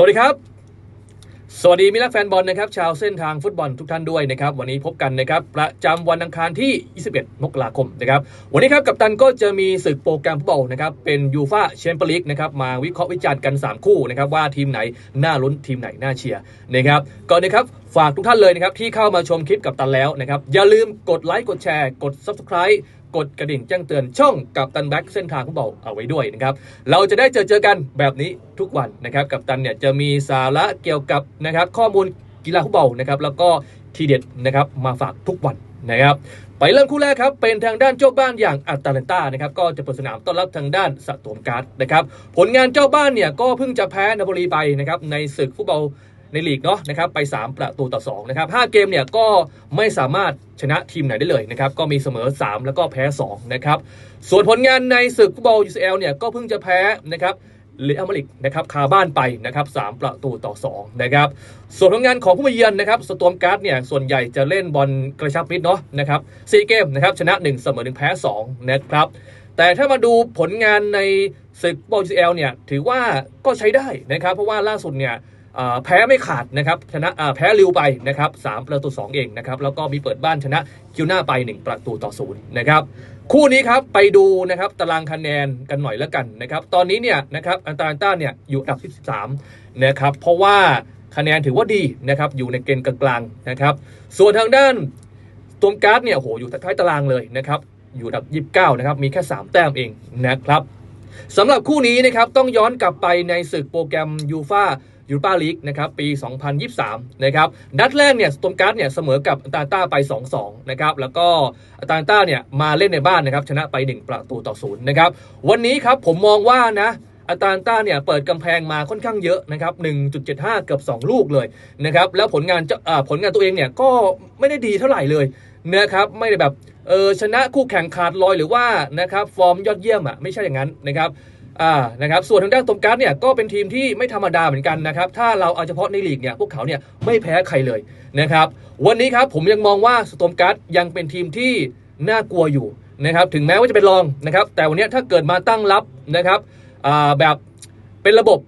สวัสดีครับ สวัสดีมิตรรักแฟนบอลนะครับชาวเส้นทางฟุตบอลทุกท่านด้วยนะครับ วันนี้พบกันนะครับประจำวันอังคารที่ 21 มกราคมนะครับ วันนี้ครับกัปตันก็จะมีศึกโปรแกรมฟุตบอลนะครับเป็นยูฟาแชมเปี้ยนลีกนะครับมาวิเคราะห์วิจารณ์กัน 3 คู่นะครับว่าทีมไหนน่าลุ้นทีมไหนน่าเชียร์นะครับก่อนนะครับฝากทุกท่านเลยนะครับที่เข้ามาชมคลิปกับตันแล้วนะครับอย่าลืมกดไลค์กดแชร์กด Subscribe กดกระดิ่งแจ้งเตือนช่องกับตันแบ็กเส้นทางฟุตบอลเอาไว้ด้วยนะครับ เราจะได้เจอเจอกันแบบนี้ทุกวันนะครับ กับตันเนี่ยจะมีสาระเกี่ยวกับนะครับข้อมูลกีฬาฟุตบอลนะครับแล้วก็ทีเด็ดนะครับมาฝากทุกวันนะครับไปเริ่มคู่แรกครับ เป็นทางด้านเจ้าบ้านอย่างอัตแลนตานะครับก็จะเปิดสนามต้อนรับทางด้านสตอมการ์ดนะครับผลงานเจ้าบ้านเนี่ยก็เพิ่งจะแพ้นาโปลีไปนะครับในศึกฟุตบอล ในลีกเนาะนะครับไป 3 ประตูต่อ2นะครับ5เกมเนี่ยก็ไม่สามารถชนะทีมไหนได้เลยนะครับก็มีเสมอ 3 แล้วก็แพ้2นะครับส่วนผลงานในศึกฟุตบอล UCL เนี่ยก็เพิ่งจะแพ้นะครับเรอัลมาดริดนะครับคาบ้านไปนะครับ3ประตูต่อ2นะครับส่วนผลงานของผู้มาเยือนนะครับสตอมการ์ดเนี่ยส่วนใหญ่จะเล่นบอลกระชับมิตรเนาะนะครับ4เกมนะครับชนะ 1 เสมอ 1 แพ้2นะครับแต่ถ้ามาดูผลงานในศึกบอล UCL เนี่ยถือว่าก็ใช้ได้นะครับเพราะว่าล่าสุดเนี่ย แพ้ไม่ขาดนะครับชนะแพ้ริวไปนะครับสามประตู2เองนะครับแล้วก็มีเปิดบ้านชนะคิวหน้าไป 1 ประตูต่อศูนย์นะครับคู่นี้ครับไปดูนะครับตารางคะแนนกันหน่อยแล้วกันนะครับตอนนี้เนี่ยนะครับอันตาลันต้าเนี่ยอยู่อันดับที่13นะครับเพราะว่าคะแนนถือว่าดีนะครับอยู่ในเกณฑ์กลางๆนะครับส่วนทางด้านตัวการ์ดเนี่ยโอ้โหอยู่ท้ายตารางเลยนะครับอยู่อันดับ 29นะครับมีแค่ 3 แต้มเองนะครับสำหรับคู่นี้นะครับต้องย้อนกลับไปในศึกโปรแกรมยูฟา ยูโรปาลีกนะครับปี 2023 นะครับนัดแรกเนี่ยสตอมการ์ดเนี่ยเสมอกับอัตาต้าไป 2-2 นะครับแล้วก็อัตาต้าเนี่ยมาเล่นในบ้านนะครับชนะไป 1 ประตูต่อศูนย์นะครับวันนี้ครับผมมองว่านะอัตาต้าเนี่ยเปิดกำแพงมาค่อนข้างเยอะนะครับ 1.75 เกือบ 2 ลูกเลยนะครับ แล้วผลงานจะผลงานตัวเองเนี่ยก็ไม่ได้ดีเท่าไหร่เลยนะครับ ไม่ได้แบบเออชนะคู่แข่งขาดลอยหรือว่านะครับฟอร์มยอดเยี่ยมอะไม่ใช่อย่างนั้นนะครับ อ่านะครับส่วนทางด้านตมการ์ดเนี่ยก็เป็นทีมที่ไม่ธรรมดาเหมือนกันนะครับถ้าเราเอาเฉพาะในลีกเนี่ยพวกเขาเนี่ยไม่แพ้ใครเลยนะครับวันนี้ครับผมยังมองว่าสตมการ์ดยังเป็นทีมที่น่ากลัวอยู่นะครับถึงแม้ว่าจะเป็นรองนะครับแต่วันนี้ถ้าเกิดมาตั้งรับนะครับอ่าแบบเป็นระบบ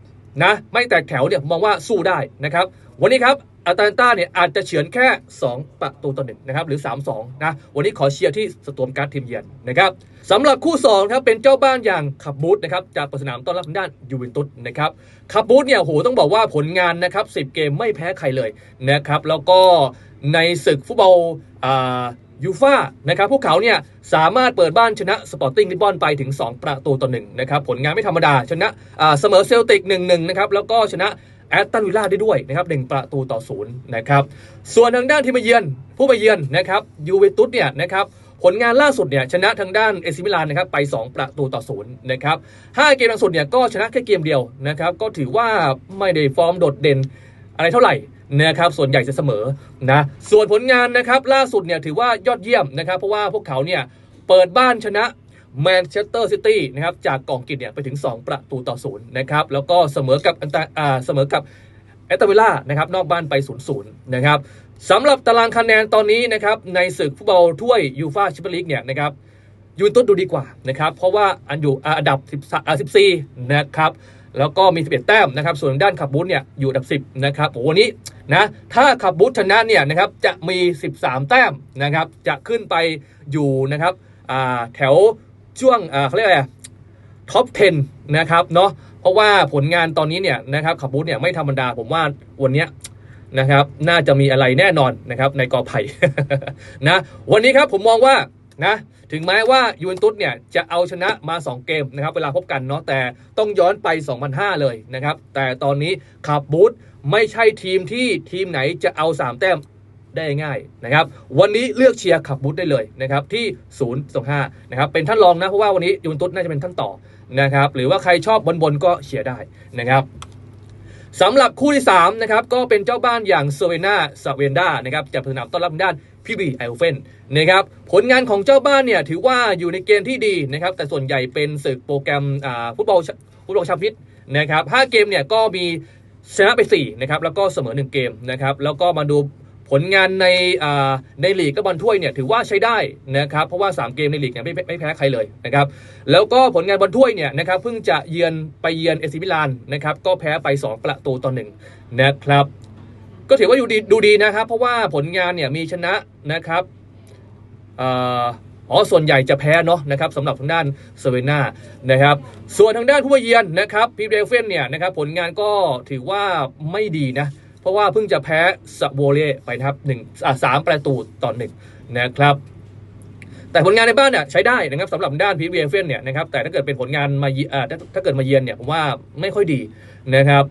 นะไม่แตกแถวเนี่ยมองว่าสู้ได้นะครับวันนี้ครับ อาตาลันต้าเนี่ยอาจจะเฉือนแค่ 2 ประตูต่อหนึ่งนะครับหรือ 3-2 นะ วันนี้ขอเชียร์ที่สตอมการ์ดทีมเยือนนะครับสำหรับคู่2ครับเป็นเจ้าบ้านอย่างขับบูธนะครับจากปสนามต้อนรับทางด้านยูเวนตุสนะครับขับบูธเนี่ยโหต้องบอกว่าผลงานนะครับ 10 เกมไม่แพ้ใครเลยนะครับแล้วก็ในศึกฟุตบอลยูฟ่านะครับพวกเขาเนี่ยสามารถเปิดบ้านชนะสปอร์ติ้งลิสบอนไปถึง 2 ประตูต่อหนึ่งนะครับผลงานไม่ธรรมดาชนะเสมอเซลติก 1-1 นะครับแล้วก็ชนะ แอตตันวิลล่าได้ด้วยนะครับหนึ่งประตูต่อศูนย์นะครับส่วนทางด้านทีมเยือนผู้มาเยือนนะครับยูเวนตุสเนี่ยนะครับผลงานล่าสุดเนี่ยชนะทางด้านเอซิมิลานนะครับไป 2 ประตูต่อศูนย์นะครับห้าเกมล่าสุดเนี่ยก็ชนะแค่เกมเดียวนะครับก็ถือว่าไม่ได้ฟอร์มโดดเด่นอะไรเท่าไหร่นะครับส่วนใหญ่จะเสมอนะส่วนผลงานนะครับล่าสุดเนี่ยถือว่ายอดเยี่ยมนะครับเพราะว่าพวกเขาเนี่ยเปิดบ้านชนะ แมนเชสเตอร์ซิตี้นะครับจากกองกิจเนี่ยไปถึง 2 ประตูต่อศูนย์นะครับแล้วก็เสมอกับอันตาเสมอกับแอตตาวิลล่านะครับนอกบ้านไป0ูนย์นะครับสำหรับตารางคะแนนตอนนี้นะครับในศึกฟุตบอลถ้วยยูฟาแชมเปี้ยนลีกเนี่ยนะครับยูนตุสดูดีกว่านะครับเพราะว่าอันอยู่อันดับ14นะครับแล้วก็มี 11 แต้มนะครับ ส่วนด้านขับบูธเนี่ยอยู่อันดับ 10 นะครับโอ้โหวันนี้นะถ้าขับบูธชนะเนี่ยนะครับจะมี 13 แต้มนะครับจะขึ้นไปอยู่นะครับแถว ช่วงเขาเรียกอะไรท็อป 10 นะครับเนาะเพราะว่าผลงานตอนนี้เนี่ยนะครับขับบูธเนี่ยไม่ธรรมดาผมว่าวันนี้นะครับน่าจะมีอะไรแน่นอนนะครับในกอไผ่นะวันนี้ครับผมมองว่านะถึงแม้ว่ายูเวนตุสเนี่ยจะเอาชนะมา 2 เกมนะครับเวลาพบกันเนาะแต่ต้องย้อนไป 2005 เลยนะครับแต่ตอนนี้ขับบูธไม่ใช่ทีมที่ทีมไหนจะเอา 3 แต้ม ได้ง่ายนะครับ วันนี้เลือกเชียร์ขับบูธได้เลยนะครับที่025นะครับเป็นท่านรองนะเพราะว่าวันนี้ยูนตุสน่าจะเป็นท่านต่อนะครับ หรือว่าใครชอบบนๆก็เชียร์ได้นะครับสำหรับคู่ที่3นะครับก็เป็นเจ้าบ้านอย่างเซเวนาสเวนดานะครับจากสนามต้อนรับด้านพี่บีไอโอเฟนนะครับผลงานของเจ้าบ้านเนี่ยถือว่าอยู่ในเกณฑ์ที่ดีนะครับแต่ส่วนใหญ่เป็นศึกโปรแกรมอ่าฟุตบอลฟุตบอลชมเปี้ยนนะครับ5เกมเนี่ยก็มีชนะไป4นะครับแล้วก็เสมอ 1 เกมนะครับแล้วก็มาดู ผลงานในในลีกและบอลถ้วยเนี่ยถือว่าใช้ได้นะครับเพราะว่า 3 เกมในลีกเนี่ยไม่ไม่แพ้ใครเลยนะครับแล้วก็ผลงานบอลถ้วยเนี่ยนะครับเพิ่งจะเยือนไปเยือนเอซิมิลานนะครับก็แพ้ไป 2 ประตูต่อหนึ่งนะครับก็ถือว่าดูดีดูดีนะครับ เพราะว่าผลงานเนี่ยมีชนะนะครับอ๋อส่วนใหญ่จะแพ้เนาะนะครับสำหรับทางด้านเซเวน่านะครับ ส่วนทางด้านผู้เยือนนะครับพีเดลเฟนเนี่ยนะครับผลงานก็ถือว่าไม่ดีนะ เพราะว่าเพิ่งจะแพ้สโวเล่ไปนะครับหนึ่งอ่าสามประตูต่อหนึ่งนะครับ แต่ผลงานในบ้านเนี่ยใช้ได้นะครับสำหรับด้านพีเวเฟนเนี่ยนะครับแต่ถ้าเกิดเป็นผลงานมาเอ่าถ้าถ้าเกิดมาเยือนเนี่ยผมว่าไม่ค่อยดีนะครับ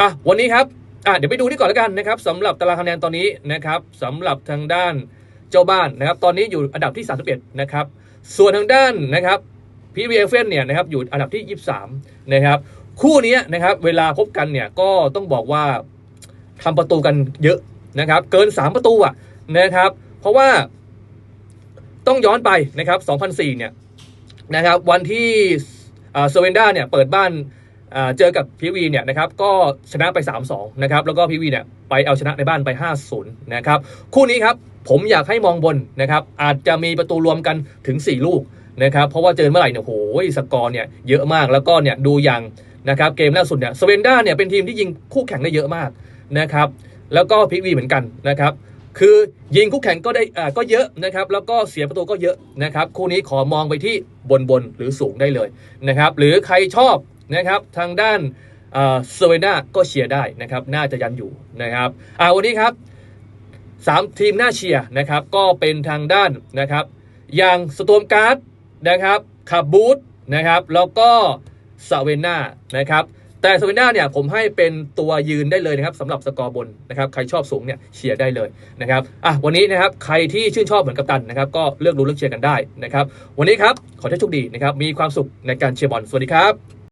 อะวันนี้ครับอะเดี๋ยวไปดูนี่ก่อนแล้วกันนะครับสำหรับตารางคะแนนตอนนี้นะครับสำหรับทางด้านเจ้าบ้านนะครับตอนนี้อยู่อันดับที่ 31 นะครับ ส่วนทางด้านนะครับพีเวเฟนเนี่ยนะครับอยู่อันดับที่ 23 นะครับ คู่นี้นะครับเวลาพบกันเนี่ยก็ต้องบอกว่า ทำประตูกันเยอะนะครับ เกิน 3 ประตูอะนะครับ เพราะว่าต้องย้อนไปนะครับ 2004 เนี่ยนะครับวันที่เซเวนด้าเนี่ยเปิดบ้านเจอกับพีวีเนี่ยนะครับก็ชนะไป 3-2 นะครับแล้วก็พีวีเนี่ยไปเอาชนะในบ้านไป 5-0 นะครับคู่นี้ครับผมอยากให้มองบนนะครับอาจจะมีประตูรวมกันถึง 4 ลูกนะครับเพราะว่าเจอเมื่อไหร่เนี่ยโหยสกอร์เนี่ยเยอะมากแล้วก็เนี่ยดูอย่างนะครับเกมล่าสุดเนี่ยสเวนด้าเนี่ยเป็นทีมที่ยิงคู่แข่งได้เยอะมาก นะครับแล้วก็พิกวีเหมือนกันนะครับคือยิงคู่แข่งก็ได้อ่าก็เยอะนะครับแล้วก็เสียประตูก็เยอะนะครับคู่นี้ขอมองไปที่บนบนหรือสูงได้เลยนะครับหรือใครชอบนะครับทางด้านเซเวน่าก็เชียร์ได้นะครับน่าจะยันอยู่นะครับอ่าวันนี้ครับสามทีมน่าเชียร์นะครับก็เป็นทางด้านนะครับอย่างสโตมการ์ดนะครับคาบูธนะครับแล้วก็สเวน่านะครับ แต่สเวนด้าเนี่ยผมให้เป็นตัวยืนได้เลยนะครับสำหรับสกอร์บนนะครับใครชอบสูงเนี่ยเชียร์ได้เลยนะครับอะวันนี้นะครับใครที่ชื่นชอบเหมือนกับตันนะครับก็เลือกรู้เลือกเชียร์กันได้นะครับวันนี้ครับขอให้โชคดีนะครับมีความสุขในการเชียร์บอลสวัสดีครับ